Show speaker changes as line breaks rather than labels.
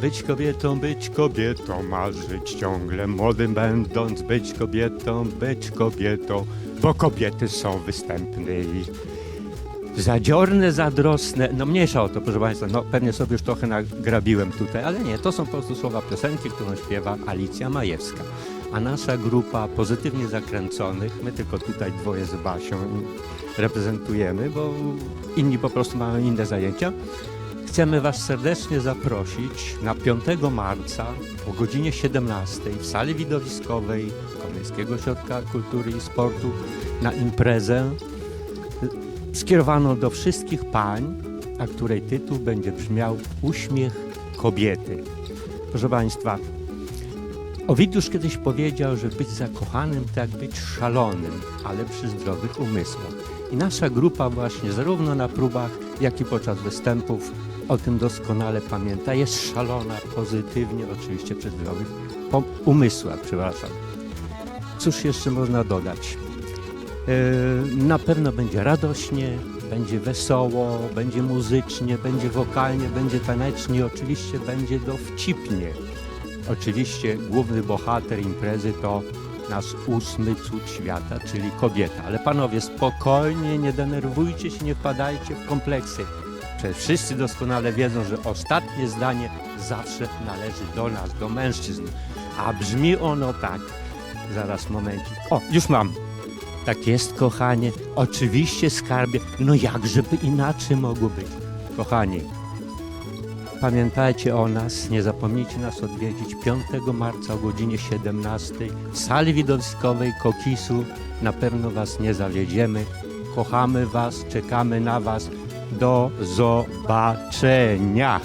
Być kobietą, być kobietą, marzyć ciągle młodym będąc, być kobietą, być kobietą, bo kobiety są występne i zadziorne, zadrosne, no mniejsza o to, proszę Państwa, no pewnie sobie już trochę nagrabiłem tutaj, ale nie, to są po prostu słowa piosenki, którą śpiewa Alicja Majewska. A nasza grupa pozytywnie zakręconych, my tylko tutaj dwoje z Basią reprezentujemy, bo inni po prostu mają inne zajęcia. Chcemy Was serdecznie zaprosić na 5 marca o godzinie 17 w sali widowiskowej Komińskiego Ośrodka Kultury i Sportu na imprezę skierowaną do wszystkich pań, a której tytuł będzie brzmiał Uśmiech kobiety. Proszę Państwa, Owidiusz kiedyś powiedział, że być zakochanym to jak być szalonym, ale przy zdrowych umysłach. I nasza grupa właśnie zarówno na próbach, jak i podczas występów o tym doskonale pamięta. Jest szalona, pozytywnie, oczywiście przy zdrowych umysłach, przepraszam. Cóż jeszcze można dodać? Yy, Na pewno będzie radośnie, będzie wesoło, będzie muzycznie, będzie wokalnie, będzie tanecznie, oczywiście będzie dowcipnie. Oczywiście główny bohater imprezy to nasz ósmy cud świata, czyli kobieta. Ale panowie, spokojnie, nie denerwujcie się, nie wpadajcie w kompleksy. Wszyscy doskonale wiedzą, że ostatnie zdanie zawsze należy do nas, do mężczyzn. A brzmi ono tak. Zaraz momencik. O, już mam. Tak jest, kochanie. Oczywiście, skarbie. No jakżeby inaczej mogło być. Kochani, pamiętajcie o nas. Nie zapomnijcie nas odwiedzić 5 marca o godzinie 17 w sali widowiskowej Kokisu. Na pewno Was nie zawiedziemy. Kochamy Was, czekamy na Was. Do zobaczenia.